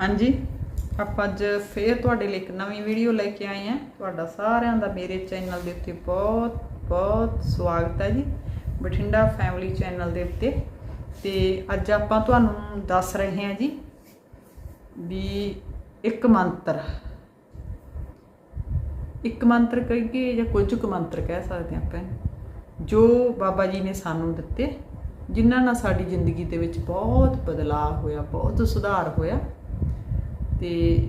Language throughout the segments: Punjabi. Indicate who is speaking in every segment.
Speaker 1: ਹਾਂਜੀ, ਆਪਾਂ ਅੱਜ ਫੇਰ ਤੁਹਾਡੇ ਲਈ ਇੱਕ ਨਵੀਂ ਵੀਡੀਓ ਲੈ ਕੇ ਆਏ ਹਾਂ। ਤੁਹਾਡਾ ਸਾਰਿਆਂ ਦਾ ਮੇਰੇ ਚੈਨਲ ਦੇ ਉੱਤੇ ਬਹੁਤ ਬਹੁਤ ਸਵਾਗਤ ਹੈ ਜੀ। ਬਠਿੰਡਾ ਫੈਮਿਲੀ ਚੈਨਲ ਦੇ ਉੱਤੇ। ਤੇ ਅੱਜ ਆਪਾਂ ਤੁਹਾਨੂੰ ਦੱਸ ਰਹੇ ਹਾਂ ਜੀ ਵੀ ਇੱਕ ਮੰਤਰ। ਇੱਕ ਮੰਤਰ ਕਹੀਏ ਜਾਂ ਕੁਝ ਕੁ ਮੰਤਰ ਕਹਿ ਸਕਦੇ ਹਾਂ ਆਪਾਂ। ਜੋ ਬਾਬਾ ਜੀ ਨੇ ਸਾਨੂੰ ਦਿੱਤੇ, ਜਿਨ੍ਹਾਂ ਨਾਲ ਸਾਡੀ ਜ਼ਿੰਦਗੀ ਦੇ ਵਿੱਚ ਬਹੁਤ ਬਦਲਾਅ ਹੋਇਆ, ਬਹੁਤ ਸੁਧਾਰ ਹੋਇਆ। ਤੇ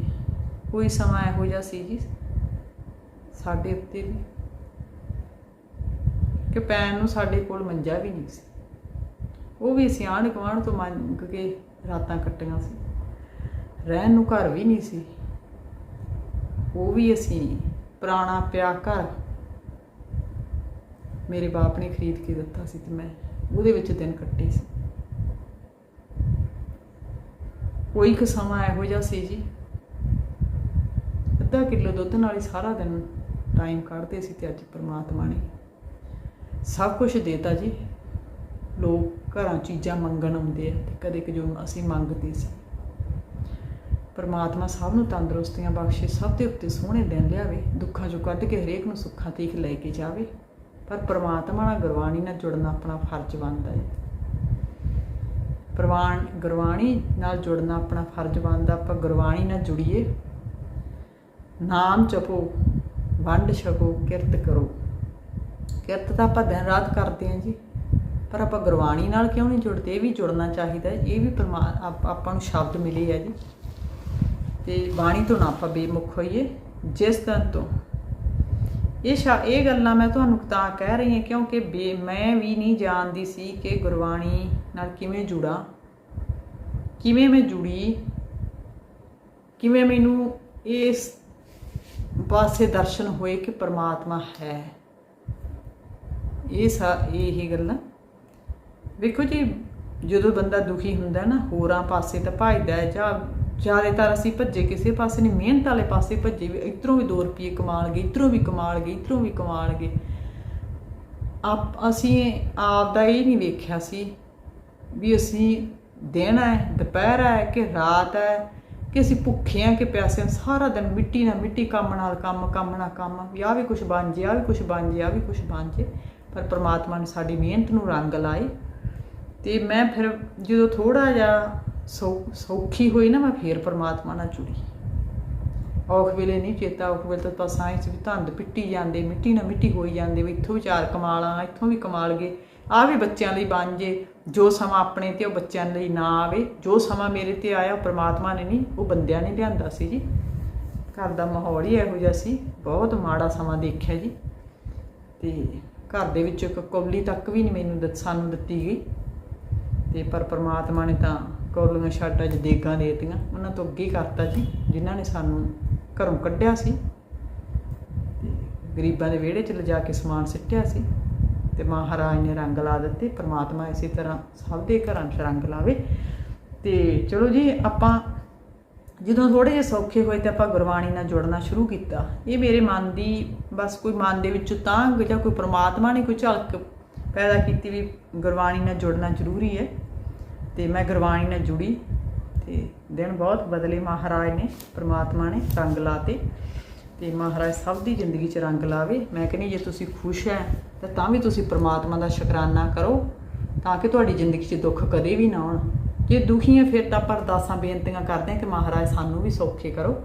Speaker 1: ਕੋਈ ਸਮਾਂ ਇਹੋ ਜਿਹਾ ਸੀ ਜੀ ਸਾਡੇ ਉੱਤੇ ਵੀ ਕਿ ਪੈਣ ਨੂੰ ਸਾਡੇ ਕੋਲ ਮੰਜਾ ਵੀ ਨਹੀਂ ਸੀ। ਉਹ ਵੀ ਅਸੀਂ ਆਂਢ ਗੁਆਂਢ ਤੋਂ ਮੰਗ ਕੇ ਰਾਤਾਂ ਕੱਟੀਆਂ ਸੀ। ਰਹਿਣ ਨੂੰ ਘਰ ਵੀ ਨਹੀਂ ਸੀ। ਉਹ ਵੀ ਅਸੀਂ ਪੁਰਾਣਾ ਪਿਆ ਘਰ ਮੇਰੇ ਬਾਪ ਨੇ ਖਰੀਦ ਕੇ ਦਿੱਤਾ ਸੀ ਤੇ ਮੈਂ ਉਹਦੇ ਵਿੱਚ ਦਿਨ ਕੱਟੇ ਸੀ। ਕੋਈ ਕੁ ਸਮਾਂ ਇਹੋ ਜਿਹਾ ਸੀ ਜੀ। ਅੱਧਾ ਕਿਲੋ ਦੁੱਧ ਨਾਲ ਹੀ ਸਾਰਾ ਦਿਨ ਟਾਈਮ ਕੱਢਦੇ ਸੀ ਤੇ ਅੱਜ ਪ੍ਰਮਾਤਮਾ ਨੇ ਸਭ ਕੁਝ ਦੇਤਾ ਜੀ। ਲੋਕ ਘਰਾਂ ਚੀਜ਼ਾਂ ਮੰਗਣ ਆਉਂਦੇ ਆ ਤੇ ਕਦੇ ਕਿ ਜੋ ਅਸੀਂ ਮੰਗਦੇ ਸੀ। ਪਰਮਾਤਮਾ ਸਭ ਨੂੰ ਤੰਦਰੁਸਤੀਆਂ ਬਖਸ਼ੇ, ਸਭ ਦੇ ਉੱਤੇ ਸੋਹਣੇ ਦਿਨ ਲਿਆਵੇ, ਦੁੱਖਾਂ ਚੋਂ ਕੱਢ ਕੇ ਹਰੇਕ ਨੂੰ ਸੁੱਖਾਂ ਤੀਕ ਲੈ ਕੇ ਜਾਵੇ। ਪਰ ਪਰਮਾਤਮਾ ਨਾਲ ਗੁਰਬਾਣੀ ਨਾਲ ਜੁੜਨਾ ਆਪਣਾ ਫਰਜ਼ ਬਣਦਾ ਹੈ। ਪ੍ਰਵਾਨ ਗੁਰਬਾਣੀ ਨਾਲ ਜੁੜਨਾ ਆਪਣਾ ਫਰਜ਼ ਬਣਦਾ, ਆਪਾਂ ਗੁਰਬਾਣੀ ਨਾਲ ਜੁੜੀਏ। ਨਾਮ ਜਪੋ, ਵੰਡ ਛਕੋ, ਕਿਰਤ ਕਰੋ। ਕਿਰਤ ਤਾਂ ਆਪਾਂ ਦਿਨ ਰਾਤ ਕਰਦੇ ਹਾਂ ਜੀ, ਪਰ ਆਪਾਂ ਗੁਰਬਾਣੀ ਨਾਲ ਕਿਉਂ ਨਹੀਂ ਜੁੜਦੇ? ਇਹ ਵੀ ਜੁੜਨਾ ਚਾਹੀਦਾ, ਇਹ ਵੀ ਪਰਮਾ, ਆਪਾਂ ਨੂੰ ਸ਼ਬਦ ਮਿਲੇ ਆ ਜੀ। ਤੇ ਬਾਣੀ ਤੋਂ ਨਾ ਆਪਾਂ ਬੇਮੁਖ ਹੋਈਏ, ਜਿਸ ਦਿਨ ਤੋਂ। ਇਹ ਸ਼ਾ- ਇਹ ਗੱਲਾਂ ਮੈਂ ਤੁਹਾਨੂੰ ਤਾਂ ਕਹਿ ਰਹੀ ਹਾਂ, ਕਿਉਂਕਿ ਬੇ, ਮੈਂ ਵੀ ਨਹੀਂ ਜਾਣਦੀ ਸੀ ਕਿ ਗੁਰਬਾਣੀ ਨਾਲ ਕਿਵੇਂ ਜੁੜਾਂ? ਕਿਵੇਂ ਮੈਂ ਜੁੜੀ? ਕਿਵੇਂ ਮੈਨੂੰ ਇਸ ਪਾਸੇ ਦਰਸ਼ਨ ਹੋਏ ਕਿ ਪ੍ਰਮਾਤਮਾ ਹੈ? ਇਹ ਸਾ, ਇਹ ਹੀ ਗੱਲਾਂ। ਵੇਖੋ ਜੀ, ਜਦੋਂ ਬੰਦਾ ਦੁਖੀ ਹੁੰਦਾ ਨਾ, ਹੋਰਾਂ ਪਾਸੇ ਤਾਂ ਭਜਦਾ ਜਾਂ ਜ਼ਿਆਦਾਤਰ ਅਸੀਂ ਭੱਜੇ ਕਿਸੇ ਪਾਸੇ ਨਹੀਂ, ਮਿਹਨਤ ਵਾਲੇ ਪਾਸੇ ਭੱਜੇ ਵੀ, ਇਧਰੋਂ ਵੀ 2 ਰੁਪਏ ਕਮਾ ਲਗੇ ਇਧਰੋਂ ਵੀ ਕਮਾ ਲਗੇ ਇਧਰੋਂ ਵੀ ਕਮਾ ਆਪ, ਅਸੀਂ ਆਪ ਦਾ ਇਹ ਨਹੀਂ ਵੇਖਿਆ ਸੀ। ਵੀ ਅਸੀਂ ਦਿਨ ਹੈ, ਦੁਪਹਿਰ ਹੈ ਕਿ ਰਾਤ ਹੈ ਕਿ ਅਸੀਂ ਭੁੱਖੇ ਆ ਕਿ ਪਿਆਸੇ ਹਾਂ, ਸਾਰਾ ਦਿਨ ਮਿੱਟੀ ਨਾਲ ਮਿੱਟੀ ਕੰਮ ਨਾਲ ਕੰਮ ਕੰਮ ਨਾਲ ਕੰਮ। ਵੀ ਆ ਵੀ ਕੁਝ ਬਣ ਜੇ ਆ ਵੀ ਕੁਝ ਬਣ ਜੇ ਆ ਵੀ ਕੁਝ ਬਣ ਜੇ। ਪਰ ਪ੍ਰਮਾਤਮਾ ਨੇ ਸਾਡੀ ਮਿਹਨਤ ਨੂੰ ਰੰਗ ਲਾਏ। ਤੇ ਮੈਂ ਫਿਰ ਜਦੋਂ ਥੋੜਾ ਜਿਹਾ ਸੌ- ਸੌਖੀ ਹੋਈ ਨਾ, ਮੈਂ ਫੇਰ ਪ੍ਰਮਾਤਮਾ ਨਾਲ ਜੁੜੀ। ਔਖ ਵੇਲੇ ਨਹੀਂ ਚੇਤਾ, ਔਖ ਵੇਲੇ ਤਾਂ ਆਪਾਂ ਸਾਇੰਸ ਵੀ ਧੰਦ ਪਿੱਟੀ ਜਾਂਦੇ, ਮਿੱਟੀ ਨਾਲ ਮਿੱਟੀ ਹੋਈ ਜਾਂਦੇ, ਵੀ ਇੱਥੋਂ ਵੀ ਚਾਰ ਕਮਾਲਾਂ ਇੱਥੋਂ ਵੀ ਕਮਾਲ ਗਏ ਆ ਵੀ ਬੱਚਿਆਂ ਲਈ ਬਣ ਜੇ, ਜੋ ਸਮਾਂ ਆਪਣੇ ਤੇ ਉਹ ਬੱਚਿਆਂ ਲਈ ਨਾ ਆਵੇ। ਜੋ ਸਮਾਂ ਮੇਰੇ ਤੇ ਆਇਆ, ਉਹ ਪ੍ਰਮਾਤਮਾ ਨੇ ਨਹੀਂ, ਉਹ ਬੰਦਿਆਂ ਨੇ ਲਿਆਂਦਾ ਸੀ ਜੀ। ਘਰ ਦਾ ਮਾਹੌਲ ਹੀ ਇਹੋ ਜਿਹਾ ਸੀ। ਬਹੁਤ ਮਾੜਾ ਸਮਾਂ ਦੇਖਿਆ ਜੀ। ਤੇ ਘਰ ਦੇ ਵਿੱਚ ਇੱਕ ਕੌਲੀ ਤੱਕ ਵੀ ਨਹੀਂ ਮੈਨੂੰ ਦਿੱਤ- ਸਾਨੂੰ ਦਿੱਤੀ ਗਈ। ਤੇ ਪਰ ਪ੍ਰਮਾਤਮਾ ਨੇ ਤਾਂ ਕੌਲੀਆਂ ਛਾਟਾਂ 'ਚ ਦੇਗਾਂ ਦੇਤੀਆਂ। ਉਹਨਾਂ ਤੋਂ ਅੱਗੇ ਕਰਤਾ ਜੀ, ਜਿਨ੍ਹਾਂ ਨੇ ਸਾਨੂੰ ਘਰੋਂ ਕੱਢਿਆ ਸੀ। ਤੇ ਗਰੀਬਾਂ ਦੇ ਵਿਹੜੇ 'ਚ ਲਿਜਾ ਕੇ ਸਮਾਨ ਸਿੱਟਿਆ ਸੀ। ਤੇ ਮਹਾਰਾਜ ਨੇ ਰੰਗ ਲਾ ਦਿੱਤੇ, ਪ੍ਰਮਾਤਮਾ ਇਸੇ ਤਰ੍ਹਾਂ ਸਭ ਦੇ ਘਰਾਂ 'ਚ ਰੰਗ ਲਾਵੇ। ਤੇ ਚਲੋ ਜੀ, ਆਪਾਂ ਜਦੋਂ ਥੋੜੇ ਜਿਹੇ ਸੌਖੇ ਹੋਏ ਤੇ ਆਪਾਂ ਗੁਰਬਾਣੀ ਨਾਲ ਜੁੜਨਾ ਸ਼ੁਰੂ ਕੀਤਾ। ਇਹ ਮੇਰੇ ਮਨ ਦੀ ਬਸ ਕੋਈ ਮਨ ਦੇ ਵਿੱਚ ਤਾਂਗ ਜਾਂ ਕੋਈ ਪ੍ਰਮਾਤਮਾ ਨੇ ਕੋਈ ਝਲਕ ਪੈਦਾ ਕੀਤੀ ਵੀ ਗੁਰਬਾਣੀ ਨਾਲ ਜੁੜਨਾ ਜ਼ਰੂਰੀ ਹੈ। ਤੇ ਮੈਂ ਗੁਰਬਾਣੀ ਨਾਲ ਜੁੜੀ ਤੇ ਦਿਨ ਬਹੁਤ ਬਦਲੇ ਮਹਾਰਾਜ ਨੇ, ਪ੍ਰਮਾਤਮਾ ਨੇ ਰੰਗ ਲਾਤੇ। ਤੇ ਮਹਾਰਾਜ ਸਭ ਦੀ ਜ਼ਿੰਦਗੀ 'ਚ ਰੰਗ ਲਾਵੇ। ਮੈਂ ਕਹਿੰਦੀ, ਜੇ ਤੁਸੀਂ ਖੁਸ਼ ਹੈ ਤਾਂ ਤਾਂ ਵੀ ਤੁਸੀਂ ਪ੍ਰਮਾਤਮਾ ਦਾ ਸ਼ੁਕਰਾਨਾ ਕਰੋ ਤਾਂ ਕਿ ਤੁਹਾਡੀ ਜ਼ਿੰਦਗੀ 'ਚ ਦੁੱਖ ਕਦੇ ਵੀ ਨਾ ਆਉਣ। ਜੇ ਦੁਖੀ ਹੈ ਫਿਰ ਤਾਂ ਆਪਾਂ ਅਰਦਾਸਾਂ ਬੇਨਤੀਆਂ ਕਰਦੇ ਹਾਂ ਕਿ ਮਹਾਰਾਜ ਸਾਨੂੰ ਵੀ ਸੌਖੇ ਕਰੋ।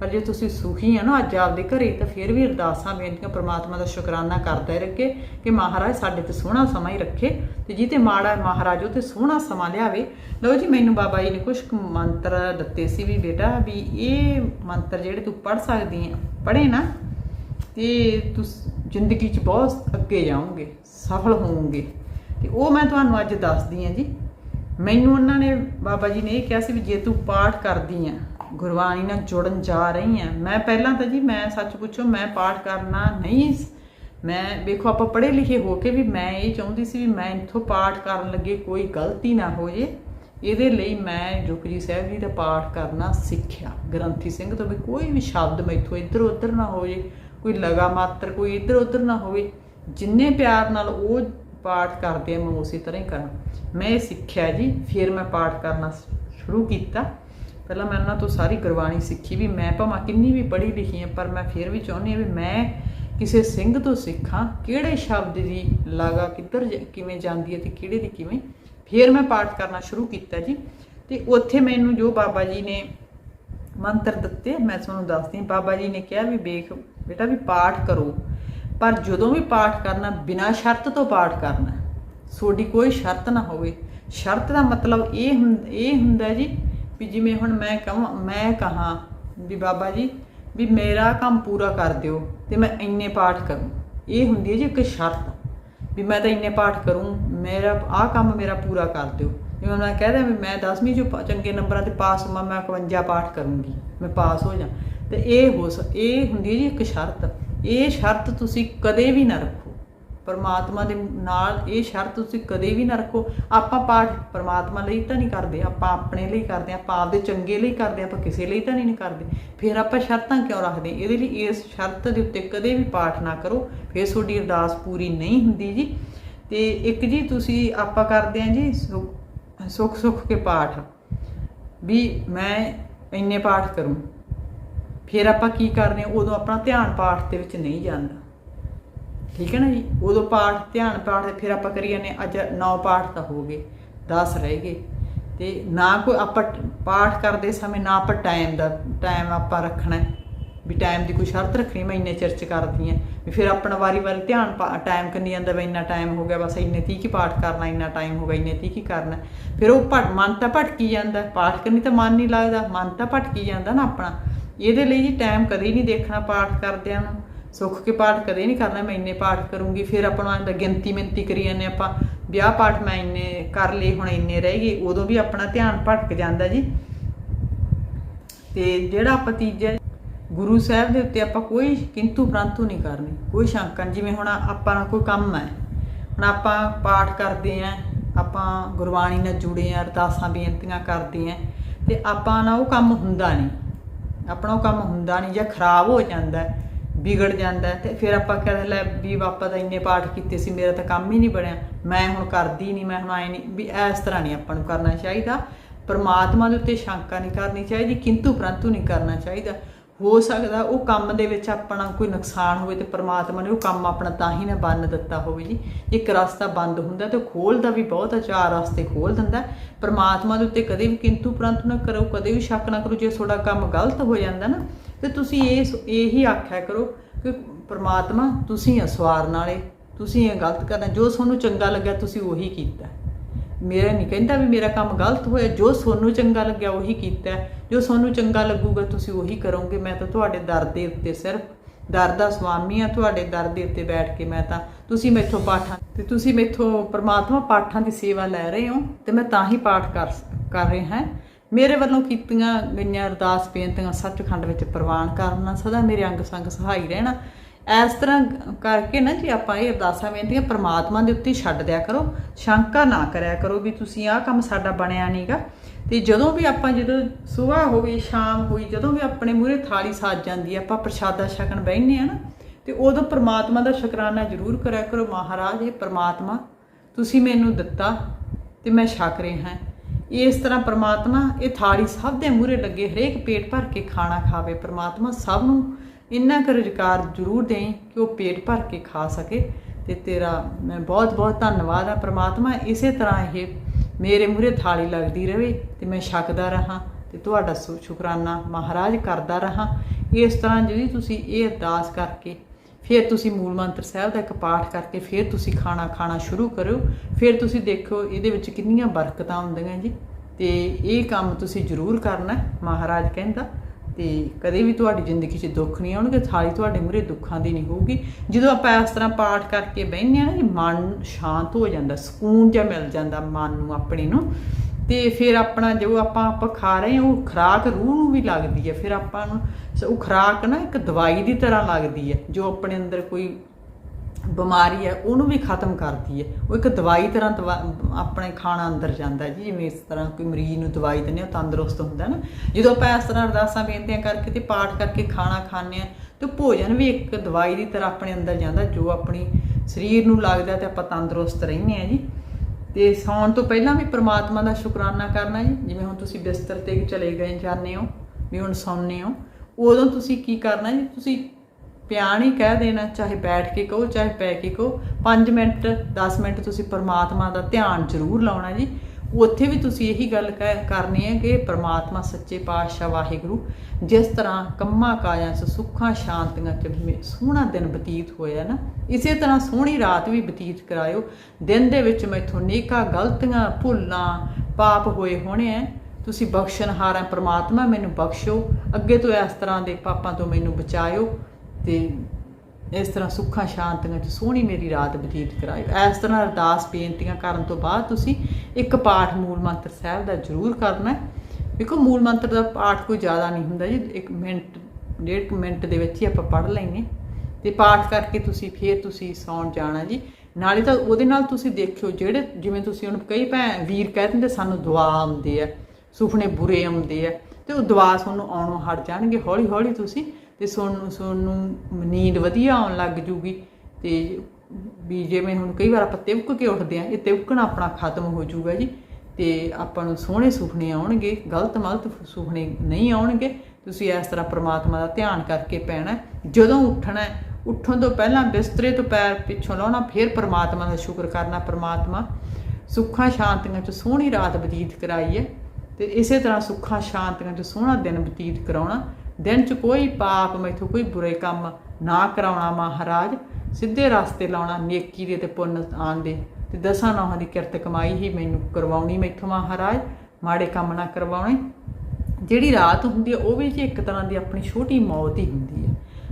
Speaker 1: ਪਰ ਜੇ ਤੁਸੀਂ ਸੁਖੀ ਆ ਨਾ ਅੱਜ ਆਪਦੇ ਘਰੇ, ਤਾਂ ਫਿਰ ਵੀ ਅਰਦਾਸਾਂ, ਬੇਨਤੀਆਂ, ਪ੍ਰਮਾਤਮਾ ਦਾ ਸ਼ੁਕਰਾਨਾ ਕਰਦਾ ਹੀ ਰੱਖੇ ਕਿ ਮਹਾਰਾਜ ਸਾਡੇ ਤੇ ਸੋਹਣਾ ਸਮਾਂ ਹੀ ਰੱਖੇ ਤੇ ਜਿਹਤੇ ਮਾੜਾ ਮਹਾਰਾਜ ਉਹ ਤੇ ਸੋਹਣਾ ਸਮਾਂ ਲਿਆਵੇ। ਲਓ ਜੀ, ਮੈਨੂੰ ਬਾਬਾ ਜੀ ਨੇ ਕੁਝ ਕੁ ਮੰਤਰ ਦਿੱਤੇ ਸੀ ਵੀ ਬੇਟਾ ਵੀ ਇਹ ਮੰਤਰ ਜਿਹੜੇ ਤੂੰ ਪੜ ਸਕਦੀ ਹੈ ਪੜੇ ਨਾ, ਤੇ ਤੁਸੀਂ ਜ਼ਿੰਦਗੀ 'ਚ ਬਹੁਤ ਅੱਗੇ ਜਾਓਗੇ, ਸਫਲ ਹੋਵੋਗੇ। ਤੇ ਉਹ ਮੈਂ ਤੁਹਾਨੂੰ ਅੱਜ ਦੱਸਦੀ ਹਾਂ ਜੀ। ਮੈਨੂੰ ਉਹਨਾਂ ਨੇ, ਬਾਬਾ ਜੀ ਨੇ ਇਹ ਕਿਹਾ ਸੀ ਵੀ ਜੇ ਤੂੰ ਪਾਠ ਕਰਦੀ ਆ, ਗੁਰਬਾਣੀ ਨਾਲ ਜੁੜਨ ਜਾ ਰਹੀ ਆ, ਮੈਂ ਪਹਿਲਾਂ ਤਾਂ ਜੀ, ਮੈਂ ਸੱਚ ਪੁੱਛੋ, ਮੈਂ ਪਾਠ ਕਰਨਾ ਨਹੀਂ ਮੈਂ ਵੇਖੋ ਆਪਾਂ ਪੜ੍ਹੇ ਲਿਖੇ ਹੋ ਕੇ ਵੀ ਮੈਂ ਇਹ ਚਾਹੁੰਦੀ ਸੀ ਵੀ ਮੈਂ ਇੱਥੋਂ ਪਾਠ ਕਰਨ ਲੱਗੇ ਕੋਈ ਗਲਤੀ ਨਾ ਹੋ ਜੇ ਇਹਦੇ ਲਈ ਮੈਂ ਜੁਗਜੀ ਸਾਹਿਬ ਜੀ ਦਾ ਪਾਠ ਕਰਨਾ ਸਿੱਖਿਆ। ਗ੍ਰੰਥੀ ਸਿੰਘ ਤੋਂ ਵੀ ਕੋਈ ਵੀ ਸ਼ਬਦ ਮੈਥੋਂ ਇੱਧਰ ਉੱਧਰ ਨਾ ਹੋ ਜੇ ਕੋਈ ਲਗਾ ਮਾਤਰ, ਕੋਈ ਇੱਧਰ ਉੱਧਰ ਨਾ ਹੋਵੇ, ਜਿੰਨੇ ਪਿਆਰ ਨਾਲ ਉਹ ਪਾਠ ਕਰਦੇ ਆ, ਮੈਂ ਉਸੇ ਤਰ੍ਹਾਂ ਹੀ ਕਰਾਂ ਮੈਂ ਇਹ ਸਿੱਖਿਆ ਜੀ, ਫਿਰ ਮੈਂ ਪਾਠ ਕਰਨਾ ਸ਼ੁਰੂ ਕੀਤਾ। ਪਹਿਲਾਂ ਮੈਂ ਉਹਨਾਂ ਤੋਂ ਸਾਰੀ ਗੁਰਬਾਣੀ ਸਿੱਖੀ ਵੀ, ਮੈਂ ਭਾਵੇਂ ਕਿੰਨੀ ਵੀ ਪੜ੍ਹੀ ਲਿਖੀ ਹਾਂ ਪਰ ਮੈਂ ਫਿਰ ਵੀ ਚਾਹੁੰਦੀ ਹਾਂ ਵੀ ਮੈਂ ਕਿਸੇ ਸਿੰਘ ਤੋਂ ਸਿੱਖਾਂ, ਕਿਹੜੇ ਸ਼ਬਦ ਦੀ ਲਾਗਾ ਕਿੱਧਰ ਕਿਵੇਂ ਜਾਂਦੀ ਹੈ ਤੇ ਕਿਹੜੇ ਦੀ ਕਿਵੇਂ। ਫਿਰ ਮੈਂ ਪਾਠ ਕਰਨਾ ਸ਼ੁਰੂ ਕੀਤਾ ਜੀ। ਤੇ ਉੱਥੇ ਮੈਨੂੰ ਜੋ ਬਾਬਾ ਜੀ ਨੇ ਮੰਤਰ ਦਿੱਤੇ, ਮੈਂ ਤੁਹਾਨੂੰ ਦੱਸਦੀ ਹਾਂ। ਬਾਬਾ ਜੀ ਨੇ ਕਿਹਾ ਵੀ ਵੇਖ ਬੇਟਾ ਵੀ ਪਾਠ ਕਰੋ, ਪਰ ਜਦੋਂ ਵੀ ਪਾਠ ਕਰਨਾ, ਬਿਨਾਂ ਸ਼ਰਤ ਤੋਂ ਪਾਠ ਕਰਨਾ, ਤੁਹਾਡੀ ਕੋਈ ਸ਼ਰਤ ਨਾ ਹੋਵੇ। ਸ਼ਰਤ ਦਾ ਮਤਲਬ ਇਹ ਹੁੰ- ਇਹ ਹੁੰਦਾ ਜੀ ਵੀ ਜਿਵੇਂ ਹੁਣ ਮੈਂ ਕਹਾਂ ਮੈਂ ਕਹਾਂ ਵੀ ਬਾਬਾ ਜੀ ਵੀ ਮੇਰਾ ਕੰਮ ਪੂਰਾ ਕਰ ਦਿਓ ਤੇ ਮੈਂ ਇੰਨੇ ਪਾਠ ਕਰੂੰ। ਇਹ ਹੁੰਦੀ ਹੈ ਜੀ ਇੱਕ ਸ਼ਰਤ, ਵੀ ਮੈਂ ਤਾਂ ਇੰਨੇ ਪਾਠ ਕਰੂੰ, ਮੇਰਾ, ਆਹ ਕੰਮ ਮੇਰਾ ਪੂਰਾ ਕਰ ਦਿਓ। ਜਿਵੇਂ ਮੈਂ ਕਹਿ ਦਿਆਂ ਵੀ ਮੈਂ 10ਵੀਂ ਚੋਂ ਪ- ਚੰਗੇ ਨੰਬਰਾਂ ਤੇ ਪਾਸ ਹੋਵਾਂ ਮੈਂ 51 ਪਾਠ ਕਰੂੰਗੀ ਮੈਂ ਪਾਸ ਹੋ ਜਾ ਤੇ ਇਹ ਹੋ ਇਹ ਹੁੰਦੀ ਹੈ ਜੀ ਇੱਕ ਸ਼ਰਤ। ਇਹ ਸ਼ਰਤ ਤੁਸੀਂ ਕਦੇ ਵੀ ਨਾ ਰੱਖੋ। ਪਰਮਾਤਮਾ ਦੇ ਨਾਲ ਇਹ ਸ਼ਰਤ ਤੁਸੀਂ ਕਦੇ ਵੀ ਨਾ ਰੱਖੋ। ਆਪਾਂ ਪਾਠ ਪਰਮਾਤਮਾ ਲਈ ਤਾਂ ਨਹੀਂ ਕਰਦੇ ਆਪਾਂ ਆਪਣੇ ਲਈ ਕਰਦੇ ਹਾਂ, ਆਪਾਂ ਆਪਦੇ ਚੰਗੇ ਲਈ ਕਰਦੇ ਹਾਂ, ਆਪਾਂ ਕਿਸੇ ਲਈ ਤਾਂ ਨਹੀਂ ਕਰਦੇ। ਫਿਰ ਆਪਾਂ ਸ਼ਰਤਾਂ ਕਿਉਂ ਰੱਖਦੇ? ਇਹਦੇ ਲਈ ਇਸ ਸ਼ਰਤ ਦੇ ਉੱਤੇ ਕਦੇ ਵੀ ਪਾਠ ਨਾ ਕਰੋ। ਫਿਰ ਤੁਹਾਡੀ ਅਰਦਾਸ ਪੂਰੀ ਨਹੀਂ ਹੁੰਦੀ ਜੀ। ਤੇ ਇੱਕ ਜੀ ਤੁਸੀਂ ਆਪਾਂ ਕਰਦੇ ਹਾਂ ਜੀ ਸੁੱਖ ਸੁੱਖ ਕੇ ਪਾਠ। ਵੀ ਮੈਂ ਇੰਨੇ ਪਾਠ ਕਰੂੰ। ਫਿਰ ਆਪਾਂ ਕੀ ਕਰਨੇ, ਉਦੋਂ ਆਪਣਾ ਧਿਆਨ ਪਾਠ ਦੇ ਵਿੱਚ ਨਹੀਂ ਜਾਂਦਾ। ਠੀਕ ਹੈ ਨਾ ਜੀ? ਉਦੋਂ ਪਾਠ, ਧਿਆਨ ਪਾਠ ਫਿਰ ਆਪਾਂ ਕਰੀ ਜਾਂਦੇ ਅੱਜ 9 ਪਾਠ ਤਾਂ ਹੋ ਗਏ 10 ਰਹਿ ਗਏ। ਤੇ ਨਾ ਕੋਈ ਆਪਾਂ ਪਾਠ ਕਰਦੇ ਸਮੇਂ, ਨਾ ਆਪਾਂ ਟਾਈਮ ਦਾ ਟਾਈਮ ਆਪਾਂ ਰੱਖਣਾ ਵੀ ਟਾਈਮ ਦੀ ਕੋਈ ਸ਼ਰਤ ਰੱਖਣੀ ਮੈਂ ਇੰਨੇ ਚਰਚ ਕਰਦੀ ਆ। ਵੀ ਫਿਰ ਆਪਣਾ ਵਾਰੀ-ਵਾਰੀ ਧਿਆਨ ਟਾਈਮ ਕੰਨੀ ਜਾਂਦਾ ਵੀ, ਇੰਨਾ ਟਾਈਮ ਹੋ ਗਿਆ, ਬਸ ਇੰਨੇ ਤੀਕ ਹੀ ਪਾਠ ਕਰਨਾ, ਇੰਨਾ ਟਾਈਮ ਹੋ ਗਿਆ, ਇੰਨੇ ਤੀਕ ਹੀ ਕਰਨਾ। ਫਿਰ ਉਹ ਭਟ, ਮਨ ਤਾਂ ਭਟਕੀ ਜਾਂਦਾ, ਪਾਠ ਕਰਨੀ ਤਾਂ ਮਨ ਨਹੀਂ ਲੱਗਦਾ, ਮਨ ਤਾਂ ਭਟਕੀ ਜਾਂਦਾ ਨਾ ਆਪਣਾ। ਇਹਦੇ ਲਈ ਜੀ ਟਾਈਮ ਕਦੇ ਨਹੀਂ ਦੇਖਣਾ ਪਾਠ ਕਰਦਿਆਂ ਨੂੰ। ਸੁੱਖ ਕੇ ਪਾਠ ਕਦੇ ਨਹੀਂ ਕਰਨਾ, ਮੈਂ ਇੰਨੇ ਪਾਠ ਕਰੂੰਗੀ, ਫਿਰ ਆਪਣਾ ਗਿਣਤੀ ਮਿੰਤੀ ਕਰੀ ਜਾਂਦੇ ਆਪਾਂ। ਵਿਆਹ ਪਾਠ ਮੈਂ ਇੰਨੇ ਕਰ ਲਏ, ਹੁਣ ਇੰਨੇ ਰਹਿ ਗਏ, ਉਦੋਂ ਵੀ ਆਪਣਾ ਧਿਆਨ ਭਟਕ ਜਾਂਦਾ ਜੀ। ਤੇ ਜਿਹੜਾ ਆਪਾਂ ਤੀਜਾ ਗੁਰੂ ਸਾਹਿਬ ਦੇ ਉੱਤੇ ਆਪਾਂ ਕੋਈ ਕਿੰਤੂ ਪ੍ਰੰਤੂ ਨਹੀਂ ਕਰਨੀ, ਕੋਈ ਸ਼ੰਕਾ ਨਹੀਂ। ਜਿਵੇਂ ਹੁਣ ਆਪਾਂ ਨਾਲ ਕੋਈ ਕੰਮ ਹੈ, ਹੁਣ ਆਪਾਂ ਪਾਠ ਕਰਦੇ ਆਂ ਆਪਾਂ ਗੁਰਬਾਣੀ ਨਾਲ ਜੁੜੇ ਆਂ ਅਰਦਾਸਾਂ ਬੇਨਤੀਆਂ ਕਰਦੇ ਆਂ ਤੇ ਆਪਾਂ ਨਾਲ ਉਹ ਕੰਮ ਹੁੰਦਾ ਨਹੀਂ। ਆਪਣਾ ਉਹ ਕੰਮ ਹੁੰਦਾ ਨਹੀਂ, ਜਾਂ ਖਰਾਬ ਹੋ ਜਾਂਦਾ ਵਿਗੜ ਜਾਂਦਾ ਤੇ ਫਿਰ ਆਪਾਂ ਕਹਿੰਦੇ ਲੈ ਵੀ ਬਾਪਾ ਤਾਂ ਇੰਨੇ ਪਾਠ ਕੀਤੇ ਸੀ, ਮੇਰਾ ਤਾਂ ਕੰਮ ਹੀ ਨਹੀਂ ਬਣਿਆ। ਮੈਂ ਹੁਣ ਕਰਦੀ ਨਹੀਂ, ਮੈਂ ਹੁਣ ਆਏ ਨਹੀਂ। ਵੀ ਇਸ ਤਰ੍ਹਾਂ ਨਹੀਂ ਆਪਾਂ ਨੂੰ ਕਰਨਾ ਚਾਹੀਦਾ। ਪਰਮਾਤਮਾ ਦੇ ਉੱਤੇ ਸ਼ੰਕਾ ਨਹੀਂ ਕਰਨੀ ਚਾਹੀਦੀ, ਕਿੰਤੂ ਪ੍ਰੰਤੂ ਨਹੀਂ ਕਰਨਾ ਚਾਹੀਦਾ। ਹੋ ਸਕਦਾ ਉਹ ਕੰਮ ਦੇ ਵਿੱਚ ਆਪਣਾ ਕੋਈ ਨੁਕਸਾਨ ਹੋਵੇ ਤੇ ਪਰਮਾਤਮਾ ਨੇ ਉਹ ਕੰਮ ਆਪਣਾ ਤਾਂ ਹੀ ਨਾ ਬੰਨ ਦਿੱਤਾ ਹੋਵੇ ਜੀ। ਇੱਕ ਰਸਤਾ ਬੰਦ ਹੁੰਦਾ ਤੇ ਉਹ ਖੋਲਦਾ ਵੀ ਬਹੁਤ ਆ, ਚਾਰ ਰਸਤੇ ਖੋਲ ਦਿੰਦਾ ਪਰਮਾਤਮਾ ਦੇ ਉੱਤੇ ਕਦੇ ਵੀ ਕਿੰਤੂ ਪ੍ਰੰਤੂ ਨਾ ਕਰੋ, ਕਦੇ ਵੀ ਸ਼ੱਕ ਨਾ ਕਰੋ, ਜੇ ਤੁਹਾਡਾ ਕੰਮ ਗਲਤ ਹੋ ਜਾਂਦਾ ਨਾ, ਤੇ ਤੁਸੀਂ ਇਹ ਇਹੀ ਆਖਿਆ ਕਰੋ ਕਿ ਪਰਮਾਤਮਾ ਤੁਸੀਂ ਆ ਸਵਾਰਨ ਵਾਲੇ ਤੁਸੀਂ ਇਹ ਗਲਤ ਕਰਨਾ, ਜੋ ਤੁਹਾਨੂੰ ਚੰਗਾ ਲੱਗਿਆ ਤੁਸੀਂ ਉਹੀ ਕੀਤਾ। ਮੇਰਾ ਨਹੀਂ ਕਹਿੰਦਾ ਵੀ ਮੇਰਾ ਕੰਮ ਗਲਤ ਹੋਇਆ, ਜੋ ਤੁਹਾਨੂੰ ਚੰਗਾ ਲੱਗਿਆ ਉਹੀ ਕੀਤਾ। ਜੋ ਤੁਹਾਨੂੰ ਚੰਗਾ ਲੱਗੂਗਾ, ਤੁਸੀਂ ਉਹੀ ਕਰੋਗੇ। ਮੈਂ ਤਾਂ ਤੁਹਾਡੇ ਦਰ ਦੇ ਉੱਤੇ ਸਿਰਫ ਦਰ ਦਾ ਸਵਾਮੀ ਆ ਤੁਹਾਡੇ ਦਰ ਦੇ ਉੱਤੇ ਬੈਠ ਕੇ ਮੈਂ ਤਾਂ ਤੁਸੀਂ ਮੈਥੋਂ ਪਾਠਾਂ ਤੇ ਤੁਸੀਂ ਮੈਥੋਂ ਪ੍ਰਮਾਤਮਾ ਪਾਠਾਂ ਦੀ ਸੇਵਾ ਲੈ ਰਹੇ ਹੋ, ਤੇ ਮੈਂ ਤਾਂ ਹੀ ਪਾਠ ਕਰ ਕਰ ਰਿਹਾ ਹਾਂ। ਮੇਰੇ ਵੱਲੋਂ ਕੀਤੀਆਂ ਗਈਆਂ ਅਰਦਾਸ ਬੇਨਤੀਆਂ ਸੱਚਖੰਡ ਵਿੱਚ ਪ੍ਰਵਾਨ ਕਰਨਾ, ਸਦਾ ਮੇਰੇ ਅੰਗ ਸੰਗ ਸਹਾਈ ਰਹਿਣਾ। ਇਸ ਤਰ੍ਹਾਂ ਕਰਕੇ ਨਾ ਜੀ ਆਪਾਂ ਇਹ ਅਰਦਾਸਾਂ ਬੇਨਤੀਆਂ ਪ੍ਰਮਾਤਮਾ ਦੇ ਉੱਤੇ ਛੱਡ ਦਿਆ ਕਰੋ, ਸ਼ੰਕਾ ਨਾ ਕਰਿਆ ਕਰੋ ਵੀ ਤੁਸੀਂ ਆਹ ਕੰਮ ਸਾਡਾ ਬਣਿਆ ਨਹੀਂਗਾ ਤੇ ਜਦੋਂ ਵੀ ਆਪਾਂ ਜਦੋਂ ਸਵੇਰ ਹੋਵੇ ਸ਼ਾਮ ਹੋਈ, ਜਦੋਂ ਵੀ ਆਪਣੇ ਮੂਹਰੇ ਥਾਲੀ ਸਾਜ ਜਾਂਦੀ ਹੈ ਆਪਾਂ ਪ੍ਰਸ਼ਾਦਾ ਛਕਣ ਬੈਠਨੇ ਆ ਨਾ, ਤੇ ਉਦੋਂ ਪ੍ਰਮਾਤਮਾ ਦਾ ਸ਼ੁਕਰਾਨਾ ਜ਼ਰੂਰ ਕਰਿਆ ਕਰੋ, ਮਹਾਰਾਜ ਇਹ ਪ੍ਰਮਾਤਮਾ ਤੁਸੀਂ ਮੈਨੂੰ ਦਿੱਤਾ ਤੇ ਮੈਂ ਛਕ ਰਿਹਾ। ਹਾਂ ਇਸ ਤਰ੍ਹਾਂ ਪ੍ਰਮਾਤਮਾ ਇਹ ਥਾਲੀ ਸਭ ਦੇ ਮੂਹਰੇ ਲੱਗੇ, ਹਰੇਕ ਪੇਟ ਭਰ ਕੇ ਖਾਣਾ ਖਾਵੇ, ਪ੍ਰਮਾਤਮਾ ਸਭ ਨੂੰ ਇੰਨਾ ਕੁ ਰੁਜ਼ਗਾਰ ਜ਼ਰੂਰ ਦੇਈ ਕਿ ਉਹ ਪੇਟ ਭਰ ਕੇ ਖਾ ਸਕੇ ਤੇ ਤੇਰਾ ਮੈਂ ਬਹੁਤ ਬਹੁਤ ਧੰਨਵਾਦ ਆ ਪ੍ਰਮਾਤਮਾ, ਇਸੇ ਤਰ੍ਹਾਂ ਇਹ ਮੇਰੇ ਮੂਹਰੇ ਥਾਲੀ ਲੱਗਦੀ ਰਹੇ ਤੇ ਮੈਂ ਛਕਦਾ ਰਹਾ ਤੇ ਤੁਹਾਡਾ ਸੁ- ਸ਼ੁਕਰਾਨਾ ਮਹਾਰਾਜ ਕਰਦਾ ਰਹਾ। ਇਸ ਤਰ੍ਹਾਂ ਜਿਹੜੀ ਤੁਸੀਂ ਇਹ ਅਰਦਾਸ ਕਰਕੇ ਫਿਰ ਤੁਸੀਂ ਮੂਲ ਮੰਤਰ ਸਾਹਿਬ ਦਾ ਇੱਕ ਪਾਠ ਕਰਕੇ ਫਿਰ ਤੁਸੀਂ ਖਾਣਾ ਖਾਣਾ ਸ਼ੁਰੂ ਕਰੋ ਫਿਰ ਤੁਸੀਂ ਦੇਖੋ ਇਹਦੇ ਵਿੱਚ ਕਿੰਨੀਆਂ ਬਰਕਤਾਂ ਹੁੰਦੀਆਂ ਜੀ ਤੇ ਇਹ ਕੰਮ ਤੁਸੀਂ ਜ਼ਰੂਰ ਕਰਨਾ ਮਹਾਰਾਜ ਕਹਿੰਦਾ। ਤੇ ਕਦੇ ਵੀ ਤੁਹਾਡੀ ਜ਼ਿੰਦਗੀ 'ਚ ਦੁੱਖ ਨਹੀਂ ਆਉਣਗੇ ਥਾਲੀ ਤੁਹਾਡੇ ਮੂਹਰੇ ਦੁੱਖਾਂ ਦੀ ਨਹੀਂ ਹੋਊਗੀ। ਜਦੋਂ ਆਪਾਂ ਇਸ ਤਰ੍ਹਾਂ ਪਾਠ ਕਰਕੇ ਬਹਿੰਦੇ ਆ ਨਾ ਮਨ ਸ਼ਾਂਤ ਹੋ ਜਾਂਦਾ, ਸਕੂਨ ਜਿਹਾ ਮਿਲ ਜਾਂਦਾ ਮਨ ਨੂੰ, ਆਪਣੇ ਨੂੰ। ਤੇ ਫਿਰ ਆਪਣਾ ਜੋ ਆਪਾਂ ਆਪਾਂ ਖਾ ਰਹੇ ਹਾਂ, ਉਹ ਖੁਰਾਕ ਰੂਹ ਨੂੰ ਵੀ ਲੱਗਦੀ ਹੈ। ਫਿਰ ਆਪਾਂ ਨੂੰ ਸ- ਉਹ ਖੁਰਾਕ ਨਾ ਇੱਕ ਦਵਾਈ ਦੀ ਤਰ੍ਹਾਂ ਲੱਗਦੀ ਹੈ, ਜੋ ਆਪਣੇ ਅੰਦਰ ਕੋਈ ਬਿਮਾਰੀ ਹੈ, ਉਹਨੂੰ ਵੀ ਖਤਮ ਕਰਦੀ ਹੈ। ਉਹ ਇੱਕ ਦਵਾਈ ਤਰ੍ਹਾਂ ਦਵਾ- ਆਪਣੇ ਖਾਣਾ ਅੰਦਰ ਜਾਂਦਾ ਜੀ, ਜਿਵੇਂ ਇਸ ਤਰ੍ਹਾਂ ਕੋਈ ਮਰੀਜ਼ ਨੂੰ ਦਵਾਈ ਦਿੰਦੇ ਆ ਤੰਦਰੁਸਤ ਹੁੰਦਾ ਨਾ। ਜਦੋਂ ਆਪਾਂ ਇਸ ਤਰ੍ਹਾਂ ਅਰਦਾਸਾਂ ਬੇਨਤੀਆਂ ਕਰਕੇ ਤੇ ਪਾਠ ਕਰਕੇ ਖਾਣਾ ਖਾਂਦੇ ਆ ਤੇ ਭੋਜਨ ਵੀ ਇੱਕ ਦਵਾਈ ਦੀ ਤਰ੍ਹਾਂ ਆਪਣੇ ਅੰਦਰ ਜਾਂਦਾ, ਜੋ ਆਪਣੀ ਸਰੀਰ ਨੂੰ ਲੱਗਦਾ ਤੇ ਆਪਾਂ ਤੰਦਰੁਸਤ ਰਹਿੰਦੇ ਆ ਜੀ। ਤੇ ਸੌਣ ਤੋਂ ਪਹਿਲਾਂ ਵੀ ਪ੍ਰਮਾਤਮਾ ਦਾ ਸ਼ੁਕਰਾਨਾ ਕਰਨਾ ਜੀ, ਜਿਵੇਂ ਹੁਣ ਤੁਸੀਂ ਬਿਸਤਰ ਤੇ ਚਲੇ ਗਏ, ਜਾਂਦੇ ਹੋ, ਵੀ ਹੁਣ ਸੌਂਦੇ ਹੋ, ਉਦੋਂ ਤੁਸੀਂ ਕੀ ਕਰਨਾ ਜੀ, ਤੁਸੀਂ ਪਿਆਣ ਹੀ ਕਹਿ ਦੇਣਾ, ਚਾਹੇ ਬੈਠ ਕੇ ਕਹੋ, ਚਾਹੇ ਪੈ ਕੇ ਕਹੋ। 5 ਮਿੰਟ 10 ਮਿੰਟ ਤੁਸੀਂ ਪਰਮਾਤਮਾ ਦਾ ਧਿਆਨ ਜ਼ਰੂਰ ਲਾਉਣਾ ਜੀ। ਉੱਥੇ ਵੀ ਤੁਸੀਂ ਇਹੀ ਗੱਲ ਕਹਿ- ਕਰਨੀ ਹੈ ਕਿ ਪ੍ਰਮਾਤਮਾ ਸੱਚੇ ਪਾਤਸ਼ਾਹ ਵਾਹਿਗੁਰੂ, ਜਿਸ ਤਰ੍ਹਾਂ ਕੰਮਾਂ ਕਾਜਾਂ 'ਚ ਸੁੱਖਾਂ ਸ਼ਾਂਤੀਆਂ 'ਚ ਸੋਹਣਾ ਦਿਨ ਬਤੀਤ ਹੋਇਆ ਨਾ, ਇਸੇ ਤਰ੍ਹਾਂ ਸੋਹਣੀ ਰਾਤ ਵੀ ਬਤੀਤ ਕਰਾਇਓ। ਦਿਨ ਦੇ ਵਿੱਚ ਮੈਥੋਂ ਨੇਕਾਂ ਗਲਤੀਆਂ, ਭੁੱਲਾਂ, ਪਾਪ ਹੋਏ ਹੋਣੇ ਆ ਤੁਸੀਂ ਬਖਸ਼ਣਹਾਰ ਹੈ ਪ੍ਰਮਾਤਮਾ ਮੈਨੂੰ ਬਖਸ਼ੋ। ਅੱਗੇ ਤੋਂ ਇਸ ਤਰ੍ਹਾਂ ਦੇ ਪਾਪਾਂ ਤੋਂ ਮੈਨੂੰ ਬਚਾਇਓ। ਤੇ ਇਸ ਤਰ੍ਹਾਂ ਸੁੱਖਾਂ ਸ਼ਾਂਤੀਆਂ ਚ ਸੋਹਣੀ ਮੇਰੀ ਰਾਤ ਬਤੀਤ ਕਰਾਇਓ। ਇਸ ਤਰ੍ਹਾਂ ਅਰਦਾਸ ਬੇਨਤੀਆਂ ਕਰਨ ਤੋਂ ਬਾਅਦ ਤੁਸੀਂ ਇੱਕ ਪਾਠ ਮੂਲ ਮੰਤਰ ਸਾਹਿਬ ਦਾ ਜ਼ਰੂਰ ਕਰਨਾ ਹੈ। ਦੇਖੋ, ਮੂਲ ਮੰਤਰ ਦਾ ਪਾਠ ਕੋਈ ਜ਼ਿਆਦਾ ਨਹੀਂ ਹੁੰਦਾ ਜੀ। ਇੱਕ ਮਿੰਟ, ਡੇਢ ਕੁ ਮਿੰਟ ਦੇ ਵਿੱਚ ਹੀ ਆਪਾਂ ਪੜ੍ਹ ਲੈਨੇ ਤੇ ਪਾਠ ਕਰਕੇ ਤੁਸੀਂ ਫੇਰ ਤੁਸੀਂ ਸੌਣ ਜਾਣਾ ਜੀ। ਨਾਲੇ ਤਾਂ ਉਹਦੇ ਨਾਲ ਤੁਸੀਂ ਦੇਖਿਓ, ਜਿਹੜੇ ਜਿਵੇਂ ਤੁਸੀਂ ਹੁਣ ਕਈ ਭੈਣ ਵੀਰ ਕਹਿ ਦਿੰਦੇ ਸਾਨੂੰ ਦੁਆ ਆਉਂਦੇ ਹੈ, ਸੁਪਨੇ ਬੁਰੇ ਆਉਂਦੇ ਆ ਤੇ ਉਹ ਦੁਆ ਤੁਹਾਨੂੰ ਆਉਣੋਂ ਹਟ ਜਾਣਗੇ। ਹੌਲੀ ਹੌਲੀ ਤੁਸੀਂ ਤੇ ਸੁਣ ਨੂੰ ਨੀਂਦ ਵਧੀਆ ਆਉਣ ਲੱਗ ਜੂਗੀ ਤੇ ਵੀ ਜਿਵੇਂ ਹੁਣ ਕਈ ਵਾਰ ਆਪਾਂ ਤਿਵਕ ਕੇ ਉੱਠਦੇ ਆ ਇਹ ਤਿਵਕਣਾ ਆਪਣਾ ਖਤਮ ਹੋ ਜੂਗਾ ਜੀ ਤੇ ਆਪਾਂ ਨੂੰ ਸੋਹਣੇ ਸੁਪਨੇ ਆਉਣਗੇ, ਗਲਤ ਮਲਤ ਸੁਪਨੇ ਨਹੀਂ ਆਉਣਗੇ, ਤੁਸੀਂ ਇਸ ਤਰ੍ਹਾਂ ਪ੍ਰਮਾਤਮਾ ਦਾ ਧਿਆਨ ਕਰਕੇ ਪੈਣਾ ਜਦੋਂ ਉੱਠਣਾ ਉੱਠਣ ਤੋਂ ਪਹਿਲਾਂ ਬਿਸਤਰੇ ਤੋਂ ਪੈਰ ਪਿੱਛੋਂ ਲਾਉਣਾ, ਫਿਰ ਪ੍ਰਮਾਤਮਾ ਦਾ ਸ਼ੁਕਰ ਕਰਨਾ, ਪ੍ਰਮਾਤਮਾ ਸੁੱਖਾਂ ਸ਼ਾਂਤੀਆਂ ਚ ਸੋਹਣੀ ਰਾਤ ਬਤੀਤ ਕਰਾਈ ਹੈ ਤੇ ਇਸੇ ਤਰ੍ਹਾਂ ਸੁੱਖਾਂ ਸ਼ਾਂਤੀਆਂ ਚ ਸੋਹਣਾ ਦਿਨ ਬਤੀਤ ਕਰਾਉਣਾ ਦਿਨ ਚ ਕੋਈ ਪਾਪ, ਮੈਥੋਂ ਕੋਈ ਬੁਰੇ ਕੰਮ ਨਾ ਕਰਾਉਣਾ ਮਹਾਰਾਜ, ਸਿੱਧੇ ਰਸਤੇ ਲਾਉਣਾ ਨੇਕੀ ਦੇ ਤੇ ਪੁੰਨ ਆਣ ਦੇ। ਤੇ ਦਸਾਂ ਨੌਹਾਂ ਦੀ ਕਿਰਤ ਕਮਾਈ ਹੀ ਮੈਨੂੰ ਕਰਵਾਉਣੀ ਮੈਥੋਂ ਮਹਾਰਾਜ, ਮਾੜੇ ਕੰਮ ਨਾ ਕਰਵਾਉਣੇ। ਜਿਹੜੀ ਰਾਤ ਹੁੰਦੀ ਹੈ ਉਹ ਵੀ ਜੀ ਇੱਕ ਤਰ੍ਹਾਂ ਦੀ ਆਪਣੀ ਛੋਟੀ ਮੌਤ ਹੀ ਹੁੰਦੀ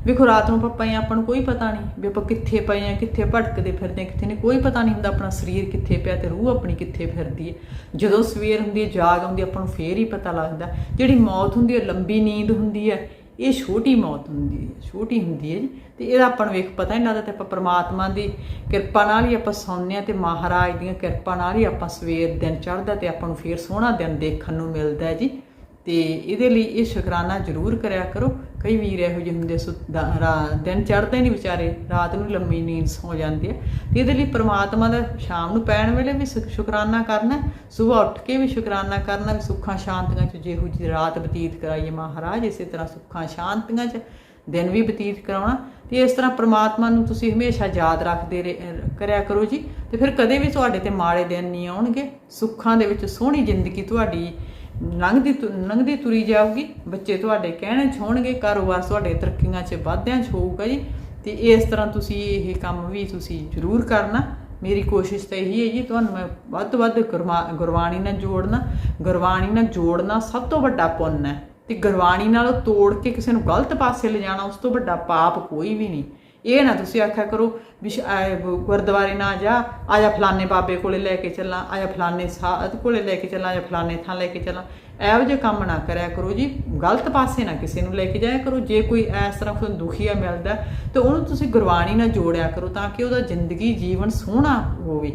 Speaker 1: ਵੇਖੋ ਰਾਤ ਨੂੰ ਆਪਾਂ ਪਏ ਆਪਾਂ ਨੂੰ ਕੋਈ ਪਤਾ ਨਹੀਂ ਵੀ ਆਪਾਂ ਕਿੱਥੇ ਪਏ ਆ ਕਿੱਥੇ ਭਟਕਦੇ ਫਿਰਦੇ ਹਾਂ, ਕਿੱਥੇ ਨਹੀਂ ਕੋਈ ਪਤਾ ਨਹੀਂ ਹੁੰਦਾ ਆਪਣਾ ਸਰੀਰ ਕਿੱਥੇ ਪਿਆ ਤੇ ਰੂਹ ਆਪਣੀ ਕਿੱਥੇ ਫਿਰਦੀ ਹੈ। ਜਦੋਂ ਸਵੇਰ ਹੁੰਦੀ ਹੈ ਜਾਗ ਆਉਂਦੀ ਆਪਾਂ ਨੂੰ ਫੇਰ ਹੀ ਪਤਾ ਲੱਗਦਾ ਜਿਹੜੀ ਮੌਤ ਹੁੰਦੀ ਹੈ ਲੰਬੀ ਨੀਂਦ ਹੁੰਦੀ ਹੈ ਇਹ ਛੋਟੀ ਮੌਤ ਹੁੰਦੀ ਹੈ ਛੋਟੀ ਹੁੰਦੀ ਹੈ ਜੀ। ਤੇ ਇਹਦਾ ਆਪਾਂ ਨੂੰ ਵੇਖ ਪਤਾ ਨਹੀਂ ਲੱਗਦਾ ਤੇ ਆਪਾਂ ਪ੍ਰਮਾਤਮਾ ਦੀ ਕਿਰਪਾ ਨਾਲ ਹੀ ਆਪਾਂ ਸੌਂਦੇ ਹਾਂ ਤੇ ਮਹਾਰਾਜ ਦੀਆਂ ਕਿਰਪਾ ਨਾਲ ਹੀ ਆਪਾਂ ਸਵੇਰ ਦਿਨ ਚੜ੍ਹਦਾ ਤੇ ਆਪਾਂ ਨੂੰ ਫੇਰ ਸੋਹਣਾ ਦਿਨ ਦੇਖਣ ਨੂੰ ਮਿਲਦਾ ਹੈ ਜੀ। ਤੇ ਇਹਦੇ ਲਈ ਇਹ ਸ਼ੁਕਰਾਨਾ ਜ਼ਰੂਰ ਕਰਿਆ ਕਰੋ। ਕਈ ਵੀਰ ਇਹੋ ਜਿਹੇ ਹੁੰਦੇ ਸੁ- ਦਿਨ ਚੜ੍ਹਦੇ ਨਹੀਂ ਵਿਚਾਰੇ, ਰਾਤ ਨੂੰ ਲੰਮੀ ਨੀਂਦ ਸੌ ਜਾਂਦੀ ਹੈ। ਤੇ ਇਹਦੇ ਲਈ ਪ੍ਰਮਾਤਮਾ ਦਾ ਸ਼ਾਮ ਨੂੰ ਪੈਣ ਵੇਲੇ ਵੀ ਸ਼ੁਕ- ਸ਼ੁਕਰਾਨਾ ਕਰਨਾ ਸਵੇਰ ਉੱਠ ਕੇ ਵੀ ਸ਼ੁਕਰਾਨਾ ਕਰਨਾ ਵੀ ਸੁੱਖਾਂ ਸ਼ਾਂਤੀਆਂ ਚ ਜਿਹੋ ਜਿਹੀ ਰਾਤ ਬਤੀਤ ਕਰਾਈਏ ਮਹਾਰਾਜ, ਇਸੇ ਤਰ੍ਹਾਂ ਸੁੱਖਾਂ ਸ਼ਾਂਤੀਆਂ ਚ ਦਿਨ ਵੀ ਬਤੀਤ ਕਰਾਉਣਾ। ਤੇ ਇਸ ਤਰ੍ਹਾਂ ਪ੍ਰਮਾਤਮਾ ਨੂੰ ਤੁਸੀਂ ਹਮੇਸ਼ਾ ਯਾਦ ਰੱਖਦੇ ਰਹਿ- ਕਰਿਆ ਕਰੋ ਜੀ। ਤੇ ਫਿਰ ਕਦੇ ਵੀ ਤੁਹਾਡੇ ਤੇ ਮਾੜੇ ਦਿਨ ਨਹੀਂ ਆਉਣਗੇ। ਸੁੱਖਾਂ ਦੇ ਵਿੱਚ ਸੋਹਣੀ ਜ਼ਿੰਦਗੀ ਤੁਹਾਡੀ ਲੰਘਦੀ ਤੁ- ਲੰਘਦੀ ਤੁਰੀ ਜਾਊਗੀ। ਬੱਚੇ ਤੁਹਾਡੇ ਕਹਿਣੇ ਚ ਹੋਣਗੇ, ਕਾਰੋਬਾਰ ਤੁਹਾਡੇ ਤਰੱਕੀਆਂ 'ਚ ਵਾਧਿਆਂ 'ਚ ਹੋਊਗਾ ਜੀ। ਤੇ ਇਸ ਤਰ੍ਹਾਂ ਤੁਸੀਂ ਇਹ ਕੰਮ ਵੀ ਤੁਸੀਂ ਜ਼ਰੂਰ ਕਰਨਾ। ਮੇਰੀ ਕੋਸ਼ਿਸ਼ ਤਾਂ ਇਹੀ ਹੈ ਜੀ, ਤੁਹਾਨੂੰ ਮੈਂ ਵੱਧ ਤੋਂ ਵੱਧ ਗੁਰਮਾ- ਗੁਰਬਾਣੀ ਨਾਲ ਜੋੜਨਾ। ਗੁਰਬਾਣੀ ਨਾਲ ਜੋੜਨਾ ਸਭ ਤੋਂ ਵੱਡਾ ਪੁੰਨ ਹੈ। ਤੇ ਗੁਰਬਾਣੀ ਨਾਲ ਤੋੜ ਕੇ ਕਿਸੇ ਨੂੰ ਗਲਤ ਪਾਸੇ ਲਿਜਾਣਾ, ਉਸ ਤੋਂ ਵੱਡਾ ਪਾਪ ਕੋਈ ਵੀ ਨਹੀਂ। ਇਹ ਨਾ ਤੁਸੀਂ ਆਖਿਆ ਕਰੋ ਵੀ ਗੁਰਦੁਆਰੇ ਨਾ ਜਾ, ਆਇਆ ਜਾ ਫਲਾਣੇ ਬਾਬੇ ਕੋਲੇ ਲੈ ਕੇ ਚੱਲਾਂ, ਆਇਆ ਜਾ ਫਲਾਣੇ ਸਾਧ ਕੋਲੇ ਲੈ ਕੇ ਚੱਲਾਂ ਆ ਜਾ ਫਲਾਣੇ ਥਾਂ ਲੈ ਕੇ ਚੱਲਾਂ। ਇਹੋ ਜਿਹੇ ਕੰਮ ਨਾ ਕਰਿਆ ਕਰੋ ਜੀ, ਗਲਤ ਪਾਸੇ ਨਾ ਕਿਸੇ ਨੂੰ ਲੈ ਕੇ ਜਾਇਆ ਕਰੋ। ਜੇ ਕੋਈ ਇਸ ਤਰ੍ਹਾਂ ਕੋਈ ਦੁਖੀਆ ਮਿਲਦਾ, ਤੇ ਉਹਨੂੰ ਤੁਸੀਂ ਗੁਰਬਾਣੀ ਨਾਲ ਜੋੜਿਆ ਕਰੋ ਤਾਂ ਕਿ ਉਹਦਾ ਜ਼ਿੰਦਗੀ ਜੀਵਨ ਸੋਹਣਾ ਹੋਵੇ।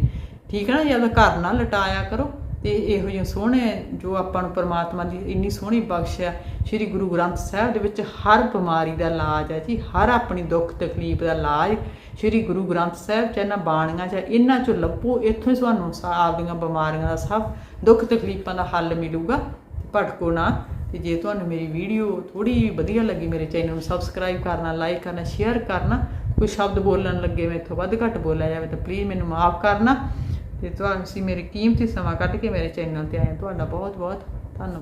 Speaker 1: ਠੀਕ ਹੈ ਨਾ, ਜਾਂ ਘਰ ਨਾਲ ਲਟਾਇਆ ਕਰੋ ਤੇ ਇਹੋ ਜਿਹੇ ਸੋਹਣੇ ਜੋ ਆਪਾਂ ਨੂੰ ਪਰਮਾਤਮਾ ਦੀ ਇੰਨੀ ਸੋਹਣੀ ਬਖਸ਼ ਹੈ ਸ੍ਰੀ ਗੁਰੂ ਗ੍ਰੰਥ ਸਾਹਿਬ ਦੇ ਵਿੱਚ ਹਰ ਬਿਮਾਰੀ ਦਾ ਇਲਾਜ ਹੈ ਜੀ, ਹਰ ਆਪਣੀ ਦੁੱਖ ਤਕਲੀਫ ਦਾ ਇਲਾਜ, ਸ੍ਰੀ ਗੁਰੂ ਗ੍ਰੰਥ ਸਾਹਿਬ ਚ ਇਹਨਾਂ ਬਾਣੀਆਂ ਚ, ਇਹਨਾਂ ਚੋਂ ਲੱਭੋ, ਇੱਥੋਂ ਹੀ ਤੁਹਾਨੂੰ ਆਪਦੀਆਂ ਬਿਮਾਰੀਆਂ ਦਾ ਸਭ ਦੁੱਖ ਤਕਲੀਫਾਂ ਦਾ ਹੱਲ ਮਿਲੂਗਾ। ਭਟਕੋ ਨਾ, ਤੇ ਜੇ ਤੁਹਾਨੂੰ ਮੇਰੀ ਵੀਡੀਓ ਥੋੜੀ ਵਧੀਆ ਲੱਗੀ, ਮੇਰੇ ਚੈਨਲ ਨੂੰ ਸਬਸਕ੍ਰਾਈਬ ਕਰਨਾ, ਲਾਈਕ ਕਰਨਾ, ਸ਼ੇਅਰ ਕਰਨਾ, ਕੋਈ ਸ਼ਬਦ ਬੋਲਣ ਲੱਗੇ, ਮੈਂ ਇੱਥੋਂ ਵੱਧ ਘੱਟ ਬੋਲਿਆ ਜਾਵੇ, ਤਾਂ ਪਲੀਜ਼ ਮੈਨੂੰ ਮਾਫ ਕਰਨਾ। ਤੇ ਤੁਹਾਨੂੰ ਸੀ ਮੇਰੇ ਕੀਮਤੀ ਸਮਾਂ ਕੱਢ ਕੇ ਮੇਰੇ ਚੈਨਲ ਤੇ ਆਏ ਤੁਹਾਡਾ ਬਹੁਤ ਬਹੁਤ ਧੰਨਵਾਦ।